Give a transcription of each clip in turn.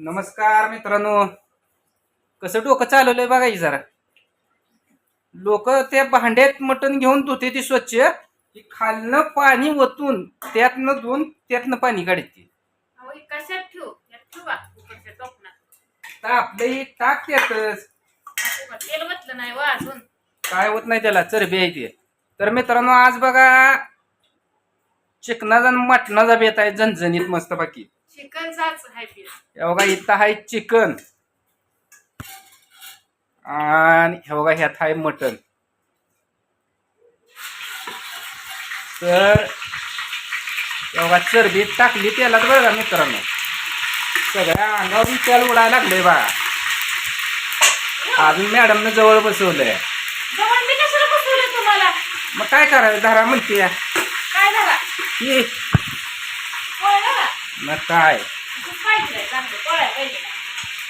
नमस्कार मित्रांनो. कसं डोकं चालवलंय बघा जरा. लोक त्या भांड्यात मटण घेऊन धुते ती स्वच्छ. की खालनं पाणी ओतून त्यातनं धुवून त्यातनं पाणी काढते. अहो, हे कशात ठेवू? यात ठेवा. कुकरच्या टोपणात. तर आपलं हे टाक त्यातच. ठेवा. तेल वतलं नाही व अजून. काय होत नाही त्याला? चरबी आहे ते. तर मित्रांनो आज बघा चिकनाचा आणि मटणाचा बेत आहे. झणझणीत मस्त बाकी चिकनचाच आहे. पीस हे बघा इथं आहे चिकन. आणि हे बघा ह्यात आहे मटन. तर हे बघा चरबी टाकली तेलात का मित्रांनो? सगळ्या अंगावरून तेल उडायला लागले बा. अजून मॅडमनं जवळ बसवलंय. जवळ मी कशाला बसवले तुम्हाला? मग काय करायचं? धरा म्हणते. काय झाला मग काय?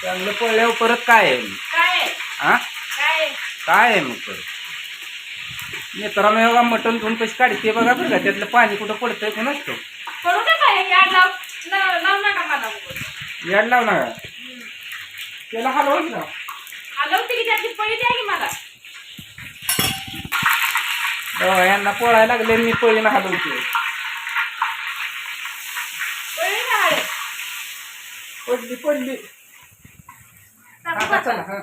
चांगलं पळल्यावर परत काय आहे? काय आहे? काय आहे? मग परत? मित्रांनो हे बघा मटण धुवून कशी काढते बघा बरं का. त्यातलं पाणी कुठं पडतंय कोण असतो? याड लाव ना त्याला हलवच ना हलवते की त्यातली पळी द्या की मला यांना पळायला लागले मी पळीनं हलवते पडली पडली? चला हा.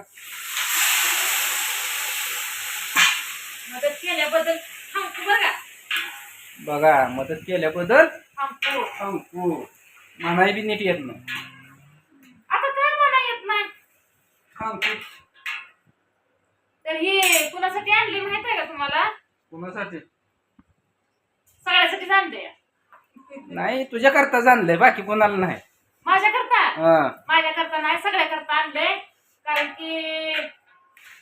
मदत केल्याबद्दल थांबतो का? बघा मदत केल्याबद्दल थांबतो. अंकू म्हणाय बी नीट येत नाही. आता काय म्हणा येत नाही. अंकू तर ही कुणासाठी आणली माहीत आहे का तुम्हाला? कुणासाठी? सगळ्यासाठी आणले नाही तुझ्या करता जाणलंय बाकी कोणाला नाही. माझ्या हा. माझ्या करता नाही सगळ्या करता आणले कारण की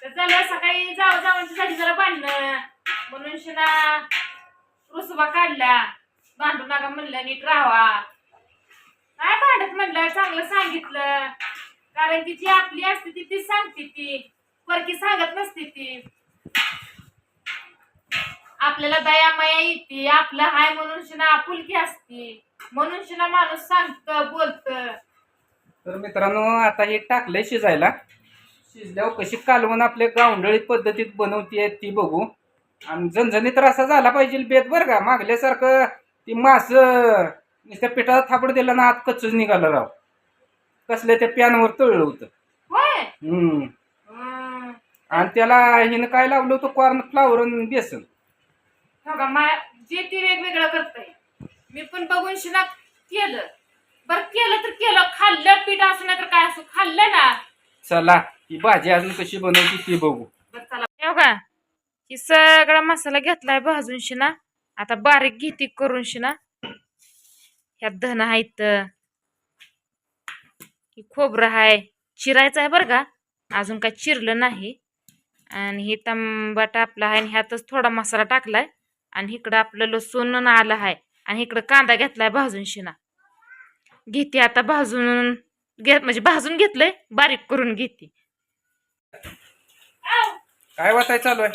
ते झालं सकाळी जाऊ जावांची साठी जरा बांधलं म्हणून शिना रुसबा काढला. भांडू नका म्हणलं नीट राहावा. काय भांडत म्हणलं चांगलं सांगितलं. कारण की जी आपली असते ती ती सांगते ती. परकी सांगत नसते ती. आपल्याला दया माया येते. आपलं हाय म्हणून शिना आपुलकी असते. म्हणून शिना माणूस सांगत बोलत. तर मित्रांनो आता हे टाकलंय शिजायला. शिजल्यावर कशी कालवण आपल्या गावंडळी पद्धतीत बनवते ती बघू. आणि झणझणीत रसा झाला पाहिजे बेत बरं का. मागल्यासारखं ती मास नुसत्या पिठाला थापड दिला ना आत कच्चच निघालं राव. कसल्या त्या पॅनवर तळलं होतं. हम्म. आणि त्याला हिनं काय लावलं होतं? कॉर्न फ्लावर आणि बेसन. हो का? मा जे ती वेगवेगळं करतय. मी पण बघून शिना केलं. बर केलं तर केलं खाल्लं पीठ असं नाही तर काय असं खाल्लं ना. चला ही भाजी अजून कशी बनवती ती बघू. बरं चला. हो का ही सगळा मसाला घेतलाय भाजून शिना आता बारीक घेती करून शिना ह्यात धन आहेत. ही खोबरं आहे. चिरायचं आहे बरं का? अजून काय चिरलं नाही. आणि हे टमाटा आपला आहे आणि ह्यातच थोडा मसाला टाकलाय. आणि इकडं आपलं लसूण आलं आहे. आणि इकडं कांदा घेतलाय भाजून शिना घेते आता भाजून घे म्हणजे भाजून घेतलंय बारीक करून घेते. काय वाटाय चालू आहे?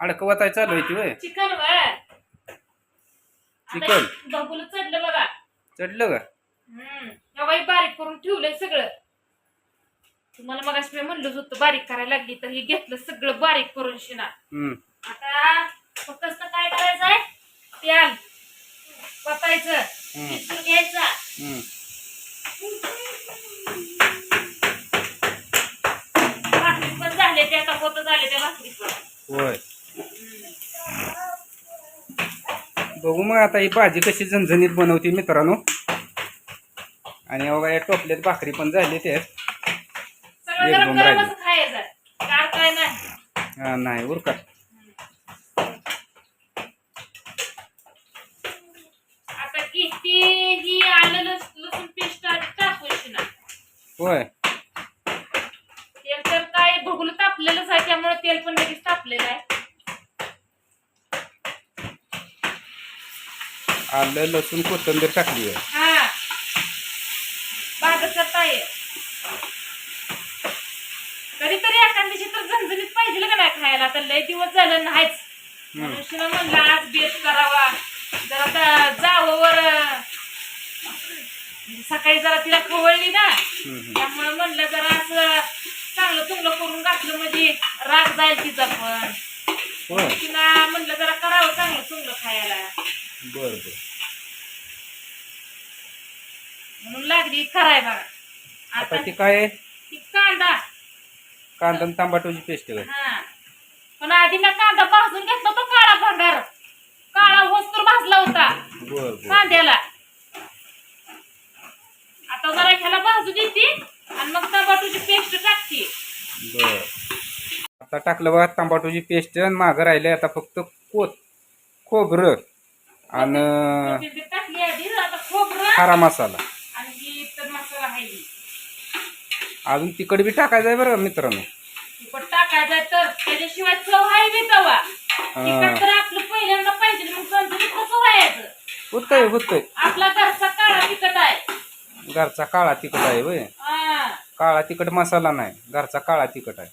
अडकं वाटाय चालू आहे ती चिकन चिकन? चढलं बघा. चढलं का? बारीक करून ठेवलंय सगळं. तुम्हाला मग मी म्हणलंच होतं बारीक करायला लागली तर हे घेतलं सगळं बारीक करून शिना. हम्म. आता फक्त असं काय करायचंय तेल मिसळून घ्यायचा. हम्म. भाकरी पण झाले ते आता होत झाले त्या भाकरी पण. होय. बघू मग आता ही भाजी कशी झणझणीत बनवते मित्रांनो. आणि बघा या टोपल्यात भाकरी पण झाली ते सगळं एक गरम दोन राहिली. गरमच खायचं. गार काय नाही. हा नाही उरका किती ही आलं लस- लसूण पेस्ट टाकून शिना. होय. तेल तर काय भगुल तापलेलंच आहे त्यामुळे तेल पण लगेच तापलेलं आहे. आलं लसूण कोथिंबीर टाकली आहे. हा. करता ये कधीतरी एखाद्याशी तर झणझणीत पाहिजे का नाही खायला? तर लय दिवस झालं नाहीच. म्हणून शिना म्हणलं आज बेत करावा जरा आता जावं वर म्हणजे सकाळी जरा तिला खवळली ना. त्यामुळे म्हणलं जरा असं चांगलं चुंगलं करून घातलं म्हणजे राग जाईल तिचा पण. होय. तिला म्हणलं जरा करावं चांगलं चुंगलं खायला. बर बर. म्हणून लागली कराय बघा आता आता ती काय? आहे? ती कांदा. कांदा आणि टमाटोची पेस्ट काय हा. पण आधी मी कांदा भाजून घेतला तो काळा भंगार. काळा वस्त्र भाजला होता. बर बर. कांद्याला. आता टाकलं बघा टमाटोची पेस्ट आणि मागं राहिले आता फक्त कोत खोबरं आणि खारा मसाला. अजून तिकड बी टाकायचं आहे बरं मित्रांनो. तिखट टाकायचं तर त्याच्याशिवाय चव आहे बी तवा. तिखट तर आपलं पहिल्यांदा पाहिजे मग चमचमीत कसं व्हायचं होतंय होतंय. आपला घरचा काळा तिखट आहे. घरचा काळा आहे वय हा. काळा तिखट मसाला नाही घरचा काळा तिखट आहे.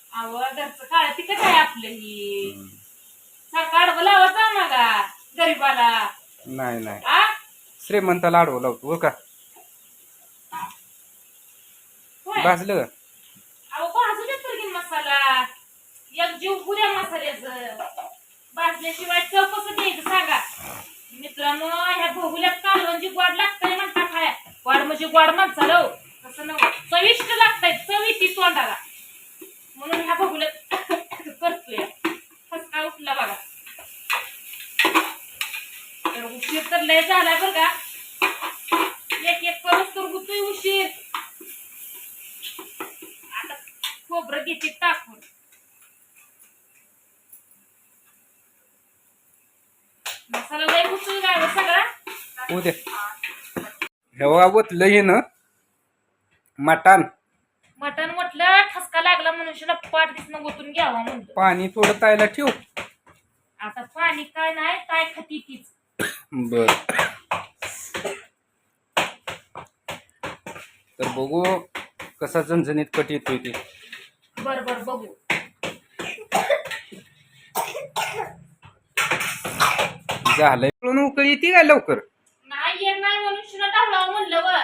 घरचं तिखट आहे आपलं ही. सारखं आडवं लावत जा गरीबाला. नाही नाही. आ? श्रीमंताला आडवं लावतो बरं का? होय. भाजलं का? अहो की मसाला. एक जीव पुऱ्या मसाल्याचं. भाजल्याशिवाय चव कसं द्यायचं सांगा. मित्रांनो ह्या भोगुल्यात कालवण गोड लागतंय म्हणता खाय. गोड म्हणजे गोड माणसाला हो. तसं नव्ह. चविष्ट लागतंय चविष्टी तोंडाला. म्हणून ह्या भोगुल्यात करतोय. फसका उठला बघा. तर उशीर तर लय झाला बरं का. एक एक परत तर होतोय उशीर. आता खोबरं घेते टाकून. मसाला लय उचल गाव सगळा. उद्या हेवा ओतलं हे ना. मटण. मटण म्हटलं ठसका लागला म्हणून शिला पाठ दिसणं ओतून घ्यावा म्हणलं. पाणी थोडं तायला ठेव. आता पाणी काय नाही काय खाती तीच. बर. तर बघू कसा झणझणीत कट येतोय ते. बर बर बघू. झालंय. पण उकळी येते काय लवकर? नाही नाही म्हणून टाळावं म्हणलं व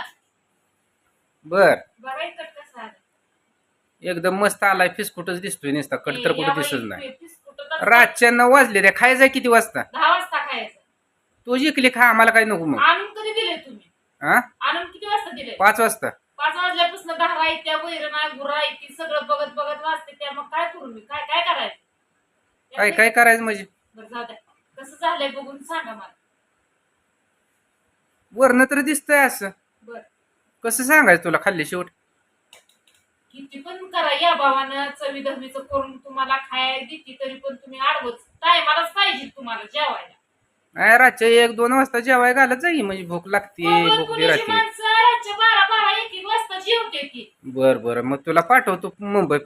बर बघा इकट कसा आला. एकदम मस्त आलाय फिसकुटच दिसतोय नुसता कट तर कुठं दिसत नाही. रातच्या नऊ वाजले रे खायचा किती वाजता? दहा वाजता खायचं. तू जिंकली खा आम्हाला काय नको मग. आणून कधी दिले तुम्ही? हा आणून किती वाजता दिले? पाच वाजता. पाच वाजल्यापासून दहा येत्या वैरणा गुरा येते सगळं बघत बघत वाचते त्या मग काय करू मी? काय काय करायचं? काय काय करायचं म्हणजे? बरं जाऊ द्या. कसं झालंय बघून सांगा मला. वरनं तर दिसतंय असं. बर. कसं सांगायचं तुला? खाल्ली शेवट. किती पण करा. या भावानं चवी दहवीचं करून तुम्हाला खायला देते तरी पण तुम्ही आडवच. टायमालाच पाहिजे तुम्हाला जेवायला. नाही रातच्या एक दोन वाजता जेवाय घालत जाई म्हणजे भूक लागते कोकण भूक बी पुण्याची राहते माणसं रातच्या बारा बारा एक एक वाजता जेवते की बर बर. मग तुला पाठवतो मुंबई